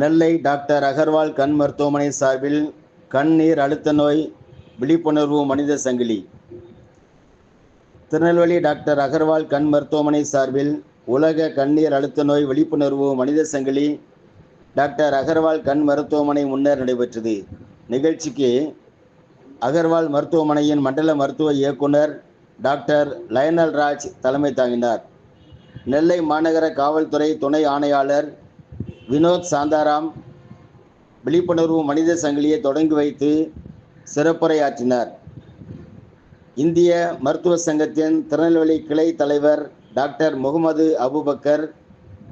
நெல்லை doctor Agarwal கண் மருத்துவமனை சார்பில் கண்ணீர் அழுத்த நோய் விழிப்புணர்வு மனித சங்கிலி. திருநெல்வேலி டாக்டர் அகர்வால் கண் மருத்துவமனை சார்பில் உலக கண்ணீர் அழுத்த நோய் விழிப்புணர்வு மனித சங்கிலி டாக்டர் அகர்வால் கண் மருத்துவமனை முன்னர் நடைபெற்றது. நிகழ்ச்சிக்கு அகர்வால் மருத்துவமனையின் மண்டல மருத்துவ இயக்குனர் டாக்டர் லயனல் ராஜ் தலைமை தாங்கினார். நெல்லை மாநகர காவல்துறை துணை ஆணையாளர் வினோத் சாந்தாராம் விழிப்புணர்வு மனித சங்கிலியை தொடங்கி வைத்து சிறப்புரையாற்றினார். இந்திய மருத்துவ சங்கத்தின் திருநெல்வேலி கிளை தலைவர் டாக்டர் முகமது அபுபக்கர்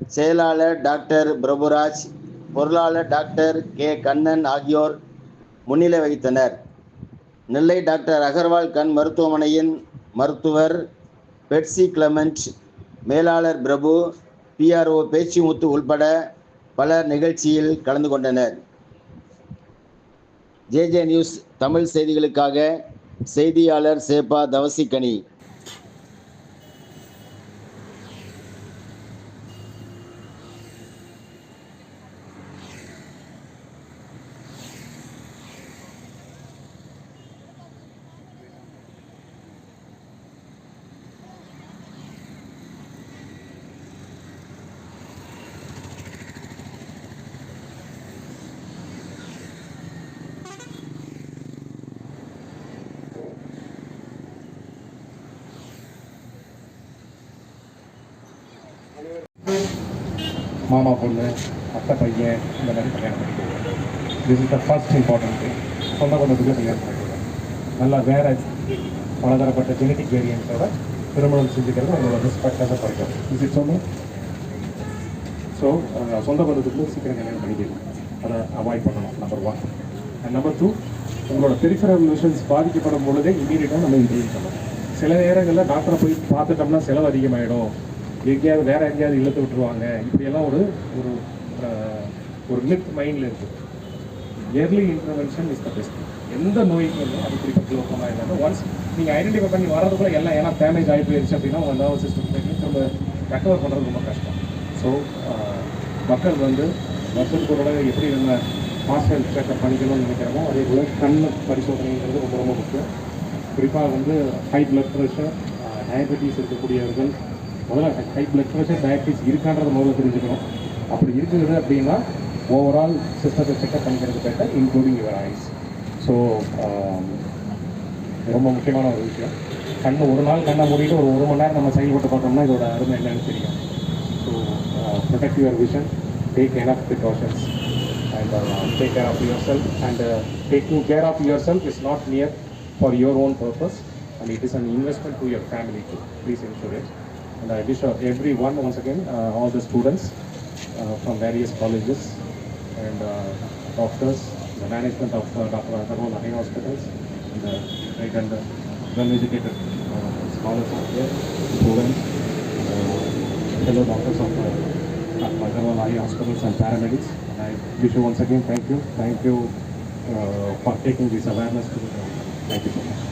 செயலாளர் டாக்டர் பிரபுராஜ் பொருளாளர் டாக்டர் கே. கண்ணன் ஆகியோர் முன்னிலை வகித்தனர். நெல்லை டாக்டர் அகர்வால் கண் மருத்துவமனையின் மருத்துவர் பெட்சி கிளமெண்ட் மேலாளர் பிரபு பிஆர்ஓ பேச்சிமுத்து உள்பட பலர் நிகழ்ச்சியில் கலந்து கொண்டனர். ஜேஜே நியூஸ் தமிழ் செய்திகளுக்காக செய்தியாளர் சேப்பா தவசிக்கனி. மாமா பொண்ணு அத்தை பையன் இந்த மாதிரி கல்யாணம் பண்ணிக்குவோம் this is the first important thing சொந்த பந்தத்துக்கு கல்யாணம் பண்ணிக்குவோம் நல்லா வேற பலதரப்பட்ட ஜெனட்டிக் வேரியன்ஸோட திருமணம் செஞ்சுக்கிறது உங்களோட ரெஸ்பெக்டாக குறைக்கும். இஸ் இட் சொன்னோம் ஸோ சொந்த பந்தத்துக்கு சீக்கிரம் கல்யாணம் பண்ணிக்கலாம் அதை அவாய்ட் பண்ணணும் number one and number two உங்களோட பெரிஃபரல் மிஷன்ஸ் பாதிக்கப்படும் பொழுதே இமீடியட்டாக நம்ம இன்டர்வியூ பண்ணணும். சில நேரங்களில் டாக்டரை போய் பார்த்துட்டோம்னா செலவு அதிகமாகிடும் எங்கேயாவது வேற எங்கேயாவது இழுத்து விட்டுருவாங்க. இப்படியெல்லாம் ஒரு ஒரு ஒரு மித் மைண்டில் இருக்குது early intervention is the best எந்த நோய்க்கு வந்து அது குறிப்பாக குளோக்கமாக இருந்தாலும் ஒன்ஸ் நீங்கள் ஐடென்டிஃபை பண்ணி வரதுக்குள்ள எல்லாம் ஏன்னா டேமேஜ் ஆகி போயிருச்சு அப்படின்னா உங்கள் நர்வஸ் சிஸ்டம் திரும்ப ரெக்கவர் பண்ணுறது ரொம்ப கஷ்டம். ஸோ மக்கள் வந்து வருஷத்துக்கு ஒரு தடவை எப்படி நம்ம ஹாஸ்பிட்டல் செக்அப் பண்ணிக்கணும்னு நினைக்கிறோமோ அதே போல் கண் பரிசோதனைங்கிறது ரொம்ப ரொம்ப முக்கியம். குறிப்பாக வந்து ஹை பிளட் ப்ரெஷர் டயபெட்டிஸ் இருக்கக்கூடியவர்கள் முதல்ல ஹை பிளட் ப்ரெஷர் டயபிட்டிஸ் இருக்கான்றதை முதல்ல தெரிஞ்சுக்கணும். அப்படி இருக்குது அப்படின்னா ஓவரால் சிஸ்டத்தை செக்அப் பண்ணிக்கிறது better including your eyes so ரொம்ப முக்கியமான ஒரு விஷயம். கண்ணு ஒரு நாள் கண்ணை மூடிட்டு ஒரு ஒரு மணி நேரம் நம்ம செயல்பட்டு பார்த்தோம்னா இதோட அருமை என்னன்னு தெரியும். So protect your vision take enough precautions and take care of your self and taking care of your self is not near for your own purpose and it is an investment to your family to please insurance and i wish everyone once again uh, all the students uh, from various colleges and uh, doctors the management of dr eye hospitals and the right and well educated uh, scholars out there students fellow doctors of uh, Agarwal Eye Hospitals and paramedics. And I wish you once again thank you. Thank you for taking this awareness to the Thank you so much.